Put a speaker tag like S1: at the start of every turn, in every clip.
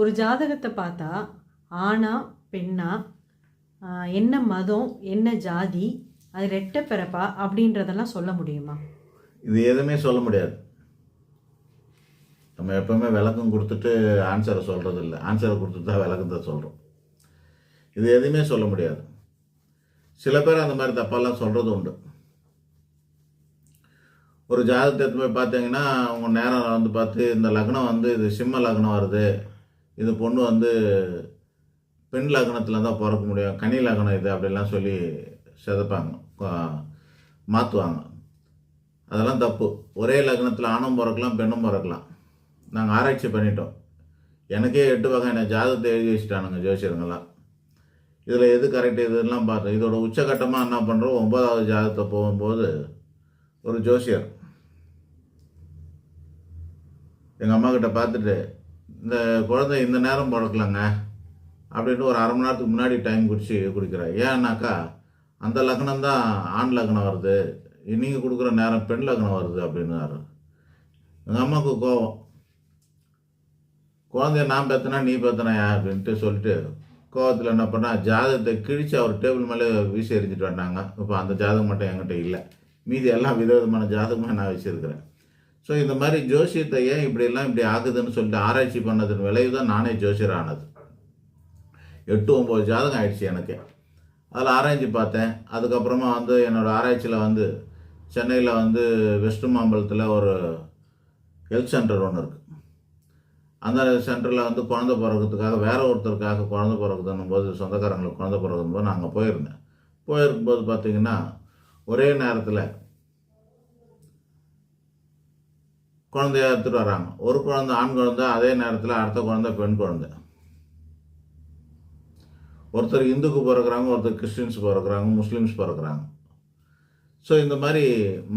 S1: ஒரு ஜாதகத்தை பார்த்தா ஆணா பெண்ணா என்ன மதம் என்ன ஜாதி அது ரெட்ட பிறப்பா அப்படின்றதெல்லாம் சொல்ல முடியுமா?
S2: இது எதுவுமே சொல்ல முடியாது. நம்ம எப்பவுமே விளக்கம் கொடுத்துட்டு ஆன்சரை சொல்கிறது இல்லை ஆன்சரை கொடுத்துட்டு தான் விளக்கத்தை சொல்கிறோம் இது எதுவுமே சொல்ல முடியாது. சில பேர் அந்த மாதிரி தப்பாலாம் சொல்கிறது உண்டு. ஒரு ஜாதகத்தை எடுத்து போய் பார்த்தீங்கன்னா உங்கள் நேரம் வந்து பார்த்து இந்த லக்னம் வந்து இது சிம்ம லக்னம் வருது. இது பொண்ணு வந்து பெண் லக்னத்தில் தான் பிறக்க முடியும். கனி லக்னம் இது அப்படிலாம் சொல்லி செதப்பாங்க. மாற்றுவாங்க அதெல்லாம் தப்பு. ஒரே லக்னத்தில் ஆணும் பிறக்கலாம் பெண்ணும் பிறக்கலாம். நாங்கள் ஆராய்ச்சி பண்ணிட்டோம். எனக்கே எட்டு வகையான ஜாதகத்தை எழுதி வச்சுட்டானுங்க ஜோசியருங்கெல்லாம் இதில் எது கரெக்ட் இதெல்லாம் பார்த்தோம் இதோட உச்சகட்டமாக என்ன பண்ணுறோம் ஒன்பதாவது ஜாதகத்தை போகும்போது ஒரு ஜோசியர். எங்கள் அம்மா கிட்ட பார்த்துட்டு இந்த குழந்தை இந்த நேரம் பிறக்கலாங்க அப்படின்ட்டு ஒரு அரை மணி நேரத்துக்கு முன்னாடி டைம் குடிச்சு குடிக்கிறேன் ஏன்னாக்கா அந்த லக்னம் தான் ஆண் லக்னம் வருது. நீங்கள் கொடுக்குற நேரம் பெண் லக்னம் வருது அப்படின்னாரு. எங்கள் அம்மாவுக்கு கோவம். குழந்தைய நான் பெத்தனா நீ பெத்தனையா அப்படின்ட்டு சொல்லிட்டு கோவத்தில் என்ன பண்ணால் ஜாதகத்தை கிழித்து அவர் டேபிள் மேலே வீசி எறிஞ்சிட்டு வந்தாங்க. இப்போ அந்த ஜாதகம் மட்டும் என்கிட்ட இல்லை. மீதி எல்லாம் விதவிதமான ஜாதகமாக நான் வச்சுருக்கிறேன். ஸோ இந்த மாதிரி ஜோசியத்தை ஏன் இப்படியெல்லாம் இப்படி ஆகுதுன்னு சொல்லிட்டு ஆராய்ச்சி பண்ணதன் விளைவு தான் நானே ஜோசியர் ஆனது எட்டு ஒம்பது ஜாதகம் ஆயிடுச்சு எனக்கு. அதில் ஆராய்ச்சி பார்த்தேன். அதுக்கப்புறமா வந்து என்னோடய ஆராய்ச்சியில் வந்து சென்னையில் வந்து வெஸ்ட் மாம்பலத்தில் ஒரு ஹெல்த் சென்டர் ஒன்று இருக்குது அந்த சென்டரில் வந்து குழந்தை பிறகுறதுக்காக வேற ஒருத்தருக்காக குழந்தை பிறகுதுன்னும் போது சொந்தக்காரங்களுக்கு குழந்தை பிறக்கும் போது நான் அங்கே போயிருந்தேன். போயிருக்கும்போது பார்த்திங்கன்னா ஒரே நேரத்தில் குழந்தைய எடுத்துகிட்டு வராங்க. ஒரு குழந்தை ஆண் குழந்தை அதே நேரத்தில் அடுத்த குழந்தை பெண் குழந்தை. ஒருத்தர் இந்துக்கு பிறக்கிறாங்க ஒருத்தர் கிறிஸ்டின்ஸ் பிறக்கிறாங்க முஸ்லீம்ஸ் பிறக்கிறாங்க. ஸோ இந்த மாதிரி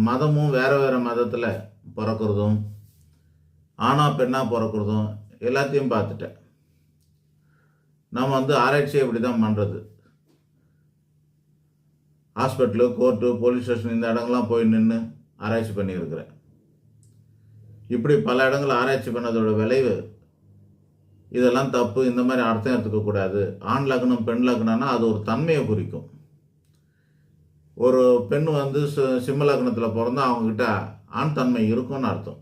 S2: மதமும் வேறு வேறு மதத்தில் பிறக்கிறதும் ஆணா பெண்ணாக பிறக்கிறதும் எல்லாத்தையும் பார்த்துட்டேன். நம்ம வந்து ஆராய்ச்சியை இப்படி தான் பண்ணுறது ஹாஸ்பிட்டலு கோர்ட்டு போலீஸ் ஸ்டேஷன் இந்த இடங்கள்லாம் போய் நின்று ஆராய்ச்சி பண்ணியிருக்கிறேன். இப்படி பல இடங்கள் ஆராய்ச்சி பண்ணதோட விளைவு. இதெல்லாம் தப்பு இந்த மாதிரி அர்த்தம் எடுத்துக்கக்கூடாது ஆண் லக்னம் பெண் லக்னம்னா அது ஒரு தன்மையை குறிக்கும். ஒரு பெண் வந்து சி- சிம்ம லக்னத்தில் பிறந்தா அவங்கக்கிட்ட ஆண் தன்மை இருக்கும்னு அர்த்தம்.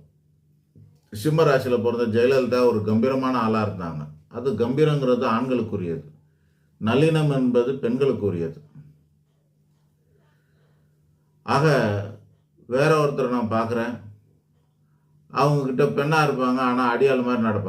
S2: சிம்ம ராசியில் பிறந்த ஜெயலலிதா ஒரு கம்பீரமான ஆளாக இருந்தாங்க. அது கம்பீரங்கிறது ஆண்களுக்குரியது. நல்லினம் என்பது பெண்களுக்குரியது. ஆக வேற ஒருத்தரை நான் பார்க்குறேன். அவங்கக்கிட்ட பெண்ணாக இருப்பாங்க ஆனால் அடியாள் மாதிரி நடப்பாங்க.